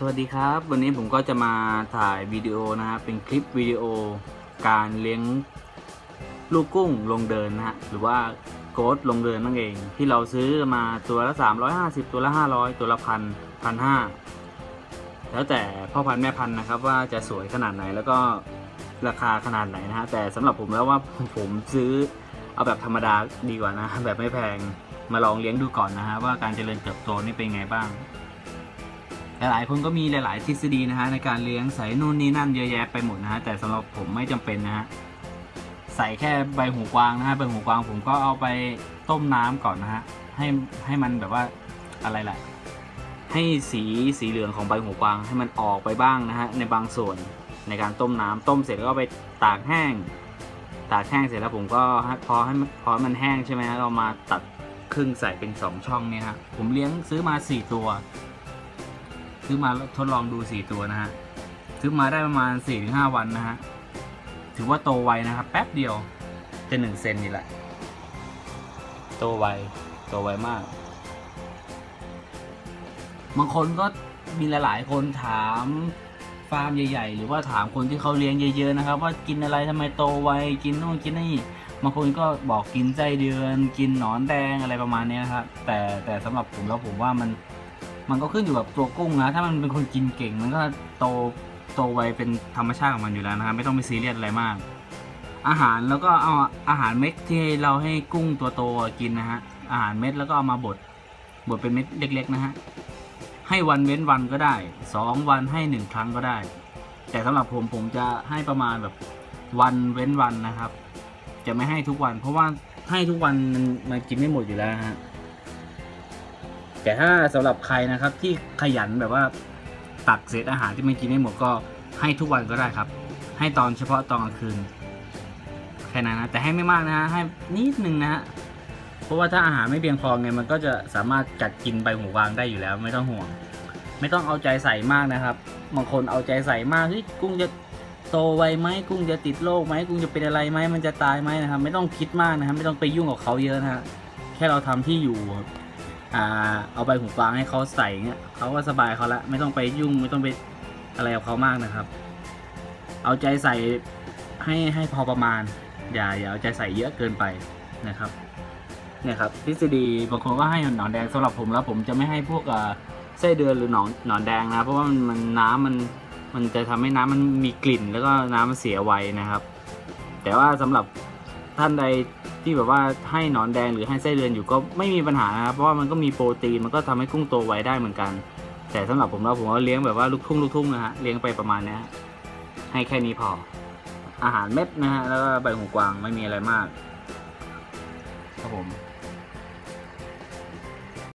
สวัสดีครับ วันนี้ผมก็จะมาถ่ายวิดีโอนะฮะเป็นคลิปวิดีโอการเลี้ยงลูกกุ้งลงเดินนะฮะหรือว่าโกดลงเดินนั่นเอง ที่เราซื้อมาตัวละ 350 ตัวละ 500 ตัวละพันพันห้าแล้วแต่พ่อพันธุ์แม่พันธุ์นะครับ ว่าจะสวยขนาดไหนแล้วก็ราคาขนาดไหนนะฮะแต่สำหรับผมแล้วว่าผมซื้อเอาแบบธรรมดาดีกว่านะแบบไม่แพงมาลองเลี้ยงดูก่อนนะฮะว่าการเจริญเติบโตนี่เป็นไงบ้าง หลายๆคนก็มีหลาย ๆ ทฤษฎีนะฮะในการเลี้ยงใส่นู่นนี่นั่นเยอะแยะไปหมดนะฮะแต่สำหรับผมไม่จำเป็นนะฮะใส่แค่ใบหูกวางนะฮะใบหูกวางผมก็เอาไปต้มน้ำก่อนนะฮะให้ให้มันแบบว่าอะไรล่ะให้สีสีเหลืองของใบหูกวางให้มันออกไปบ้างนะฮะในบางส่วนในการต้มน้ำต้มเสร็จแล้วก็ไปตากแห้ง ตากแห้งเสร็จแล้วผมก็พอให้มันพอมันแห้งใช่ไหมฮะเรามาตัดครึ่งใส่เป็นสองช่องเนี่ยฮะผมเลี้ยงซื้อมาสี่ตัว ซื้อมาทดลองดู 4 ตัวนะฮะ ซื้อมาได้ประมาณ 4-5 วันนะฮะ ถือว่าโตไวนะครับ แป๊บเดียวจะหนึ่งเซนนี่แหละ โตไว โตไวมาก บางคนก็มีหลายๆ คนถามฟาร์มใหญ่ ๆ หรือว่าถามคนที่เขาเลี้ยงเยอะๆนะครับ ว่ากินอะไรทำไมโตไว กินนู่นกินนี่บางคนก็บอกกินไส้เดือน กินหนอนแดงอะไรประมาณนี้นะครับ แต่แต่สำหรับผมแล้วผมว่ามัน มันก็ขึ้นอยู่กับตัวกุ้งนะ ถ้ามันเป็นคนกินเก่งมันก็โตโตไวเป็นธรรมชาติของมันอยู่แล้วนะครับไม่ต้องไปซีเรียสอะไรมาก อาหารแล้วก็เอาอาหารเม็ดที่เราให้กุ้งตัวโตกินนะฮะอาหารเม็ดแล้วก็เอามาบดบดเป็นเม็ดเล็ก ๆ นะฮะให้วันเว้นวันก็ได้สองวันให้หนึ่งครั้งก็ได้ แต่สำหรับผมผมจะให้ประมาณแบบวันเว้นวันนะครับ จะไม่ให้ทุกวัน เพราะว่าให้ทุกวันมันกินไม่หมดอยู่แล้วฮะ แต่ถ้าสำหรับใครนะครับที่ขยันแบบว่าตักเศษอาหารที่มันกินไม่หมดก็ให้ทุกวันก็ได้ครับ ให้ตอนเฉพาะตอนกลางคืนแค่นั้นนะแต่ให้ไม่มากนะฮะให้นิดนึงนะฮะเพราะว่าถ้าอาหารไม่เพียงพอไงมันก็จะสามารถกัดกินใบหูวางได้อยู่แล้ว ไม่ต้องห่วง ไม่ต้องเอาใจใส่มากนะครับบางคนเอาใจใส่มากเฮ้ยกุ้งจะโตไวไหมกุ้งจะติดโรคไหมกุ้งจะเป็นอะไรไหมมันจะตายไหมนะครับ ไม่ต้องคิดมากนะครับ ไม่ต้องไปยุ่งกับเขาเยอะนะฮะแค่เราทำที่อยู่ เอาใบหูฟางให้เขาใส่เงี้ยเขาก็สบายเขาละไม่ต้องไปยุ่งไม่ต้องไปอะไรกับเขามากนะครับ เอาใจใส่ให้ให้พอประมาณ อย่าอย่าเอาใจใส่เยอะเกินไปนะครับเนี่ยครับทฤษฎีบางคนก็ให้หนอนแดงสำหรับผมแล้วผมจะไม่ให้พวกอ่าไส้เดือนหรือหนอนหนอนแดงนะ เพราะว่ามันมันน้ำมันมันจะทำให้น้ำมันมีกลิ่น แล้วก็น้ำมันเสียไวนะครับ แต่ว่าสำหรับ ท่านใดที่แบบว่าให้หนอนแดงหรือให้ไส้เดือนอยู่ก็ไม่มีปัญหานะครับเพราะว่ามันก็มีโปรตีนมันก็ทำให้กุ้งโตไวได้เหมือนกัน แต่สำหรับผมแล้วผมก็เลี้ยงแบบว่าลูกทุ่งลูกทุ่งนะฮะเลี้ยงไปประมาณนี้ให้แค่นี้พอ อาหารเม็ดนะฮะแล้วก็ใบหูกวางไม่มีอะไรมากครับผม